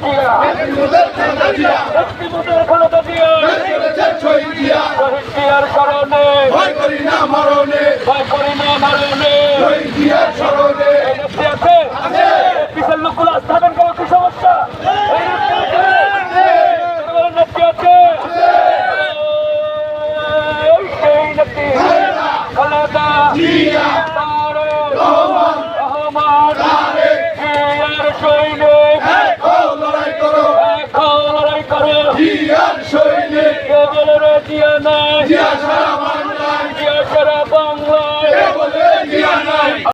জিয়া মুক্তিযুদ্ধের খালেদা জিয়া শহীদ জিয়ার স্মরণে ভয় করি না মরণে ভয় করি না মারণে শহীদ জিয়ার স্মরণে আছে পিছের লোকগুলো স্থাপন করো কি সমস্যা জিয়া তারেক রহমান রহমান তারেক জিয়ার সৈনিক বাংলায়। জিয়া সারা